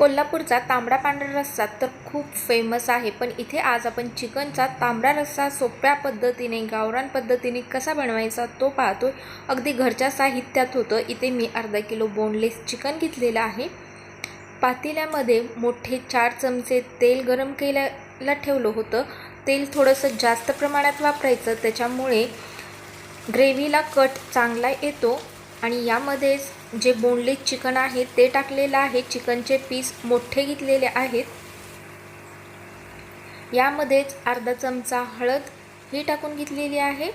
कोल्हापूरचा तांबडा पांढरा रस्सा तर खूप फेमस आहे. पण इथे आज आपण चिकनचा तांबडा रस्सा सोप्या पद्धतीने गावरान पद्धतीने कसा बनवायचा तो पाहतो अगदी घरच्या साहित्यात होतं. इथे मी अर्धा किलो बोनलेस चिकन घेतलेलं आहे. पातेल्यामध्ये मोठे चार चमचे तेल गरम केल्याला ठेवलं होतं. तेल थोडंसं जास्त प्रमाणात वापरायचं. त्याच्यामुळे ग्रेव्हीला कट चांगला येतो. आणि यामध्येच जे बोनलेस चिकन आहे ते टाकलेलं आहे. चिकनचे पीस मोठे घेतलेले आहेत. यामध्येच अर्धा चमचा हळद ही टाकून घेतलेली आहे.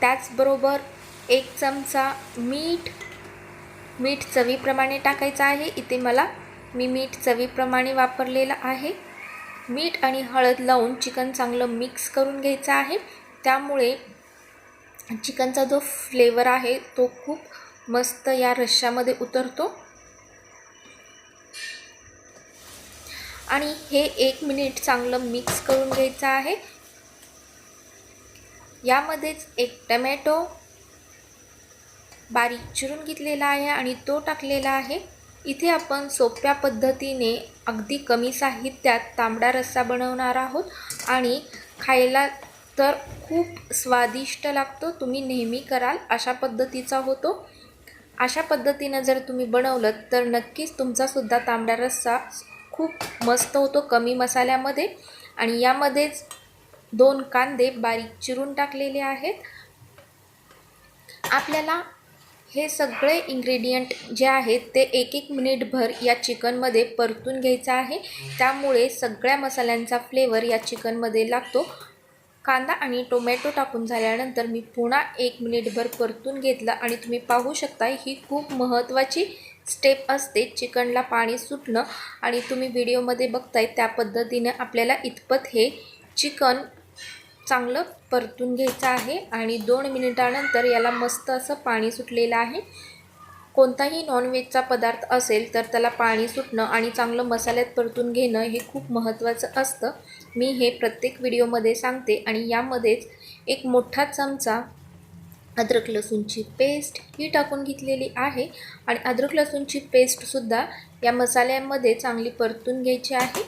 त्याचबरोबर एक चमचा मीठ. मीठ चवीप्रमाणे टाकायचं आहे. इथे मला मी मीठ चवीप्रमाणे वापरलेलं आहे. मीठ आणि हळद लावून चिकन चांगलं मिक्स करून घ्यायचं आहे. त्यामुळे चिकनचा जो फ्लेवर आहे तो खूप मस्त या रश्श्यामध्ये उतरतो. आणि हे एक मिनिट चांगलं मिक्स करून घ्यायचं आहे. यामध्येच एक टमॅटो बारीक चिरून घेतलेला आहे आणि तो टाकलेला आहे. इथे आपण सोप्या पद्धतीने अगदी कमी साहित्यात तांबडा रस्सा बनवणार आहोत आणि खायला तर खूप स्वादिष्ट लागतो. तुम्ही नेहमी कराल अशा पद्धतीचा होतो. अशा पद्धतीनं जर तुम्ही बनवलं तर नक्कीच तुमचासुद्धा तांबडा रस्सा खूप मस्त होतो कमी मसाल्यामध्ये. आणि यामध्येच दोन कांदे बारीक चिरून टाकलेले आहेत. आपल्याला हे सगळे इंग्रेडियंट जे आहेत ते एक एक मिनिटभर या चिकनमध्ये परतून घ्यायचं आहे. त्यामुळे सगळ्या मसाल्यांचा फ्लेवर या चिकनमध्ये लागतो. कांदा आणि टोमॅटो टाकून झाल्यानंतर मी पुन्हा एक मिनिटभर परतून घेतलं आणि तुम्ही पाहू शकता ही खूप महत्त्वाची स्टेप असते. चिकनला पाणी सुटणं आणि तुम्ही व्हिडिओमध्ये बघताय त्या पद्धतीने आपल्याला इतपत हे चिकन चांगलं परतून घ्यायचं आहे आणि दोन मिनिटानंतर याला मस्त असं पाणी सुटलेलं आहे. कोणताही नॉनव्हेजचा पदार्थ असेल तर त्याला पाणी सुटणं आणि चांगलं मसाल्यात परतून घेणं हे खूप महत्त्वाचं असतं. मी हे प्रत्येक व्हिडिओमध्ये सांगते आणि यामध्येच एक मोठा चमचा अद्रक लसूणची पेस्ट ही टाकून घेतलेली आहे. आणि अद्रक लसूणची पेस्टसुद्धा या मसाल्यामध्ये चांगली परतून घ्यायची आहे.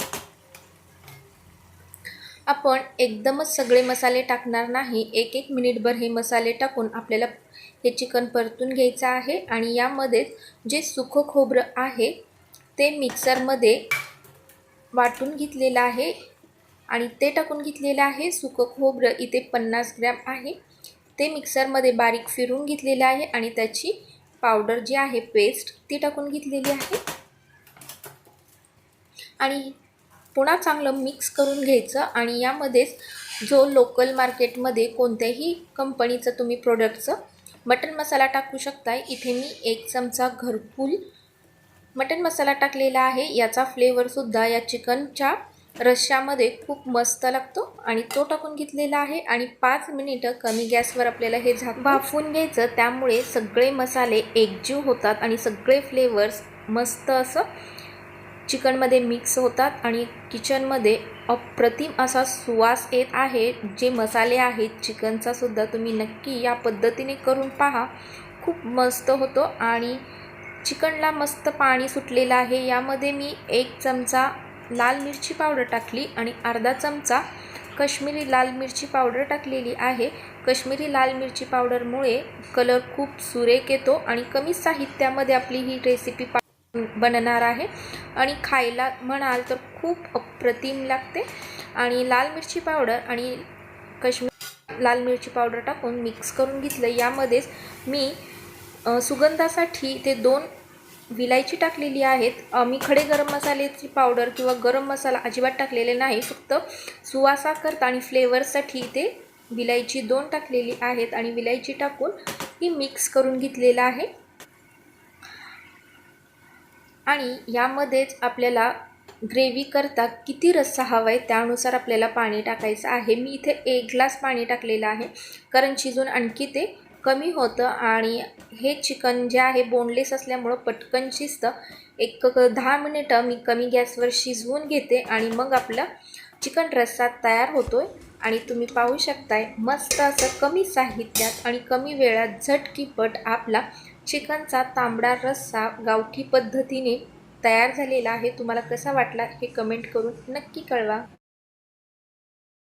आपण एकदमच सगळे मसाले टाकणार नाही. एक एक मिनिटभर हे मसाले टाकून आपल्याला हे चिकन परतून घ्यायचं आहे. आणि यामध्येच जे सुखं खोबरं आहे ते मिक्सरमध्ये वाटून घेतलेलं आहे. आणि ते टाकून घेतलेलं आहे. सुकं खोबरं इथे पन्नास ग्रॅम आहे. ते मिक्सरमध्ये बारीक फिरून घेतलेलं आहे आणि त्याची पावडर जी आहे पेस्ट ती टाकून घेतलेली आहे. आणि पुन्हा चांगलं मिक्स करून घ्यायचं आणि यामध्येच जो लोकल मार्केटमध्ये कोणत्याही कंपनीचं तुम्ही प्रोडक्टचं मटन मसाला टाकू शकताय. इथे मी एक चमचा घरकुल मटन मसाला टाकलेला आहे. याचा फ्लेवरसुद्धा या चिकनच्या रश्श्यामध्ये खूप मस्त लागतो आणि तो टाकून घेतलेला आहे आणि पाच मिनिटं कमी गॅसवर आपल्याला हे झाक वाफून घ्यायचं. त्यामुळे सगळे मसाले एकजीव होतात आणि सगळे फ्लेवर्स मस्त असं चिकनमध्ये मिक्स होतात आणि किचनमध्ये अप्रतिम असा सुवास येत आहे. जे मसाले आहेत चिकनचा सुद्धा तुम्ही नक्की या पद्धतीने करून पहा. खूप मस्त होतो आणि चिकनला मस्त पाणी सुटलेलं आहे. यामध्ये मी एक चमचा लाल मिरची पावडर टाकली आणि अर्धा चमचा कश्मीरी लाल मिरची पावडर टाकलेली आहे. कश्मीरी लाल मिरची पावडरमुळे कलर खूप सुरेख येतो आणि कमी साहित्यामध्ये आपली ही रेसिपी पा बनणार आहे. आणि खायला म्हणाल तर खूप अप्रतिम लागते. आणि लाल मिरची पावडर आणि कश्मीर लाल मिरची पावडर टाकून मिक्स करून घेतलं. यामध्येच मी सुगंधासाठी ते दोन विलायची टाकलेली आहेत. मी खडे गरम मसाल्याची पावडर किंवा गरम मसाला अजिबात टाकलेले नाही. फक्त सुवासाकरता आणि फ्लेवरसाठी ते विलायची दोन टाकलेली आहेत आणि विलायची टाकून ही मिक्स करून घेतलेलं आहे. आणि यामध्येच आपल्याला ग्रेव्ही करता किती रस्सा हवा आहे त्यानुसार आपल्याला पाणी टाकायचं आहे. मी इथे एक ग्लास पाणी टाकलेलं आहे. कारण शिजून आणखी ते कमी होतं आणि हे चिकन जे आहे बोनलेस असल्यामुळं पटकन शिजतं. एक दहा मिनिटं मी कमी गॅसवर शिजवून घेते आणि मग आपलं चिकन रस्सा तयार होतो आहे आणि तुम्ही पाहू शकताय मस्त असं कमी साहित्यात आणि कमी वेळात झटकीपट आपला चिकनचा तांबडा रस्सा गावठी पद्धतीने तयार झालेला आहे. तुम्हाला कसा वाटला हे कमेंट करून नक्की कळवा.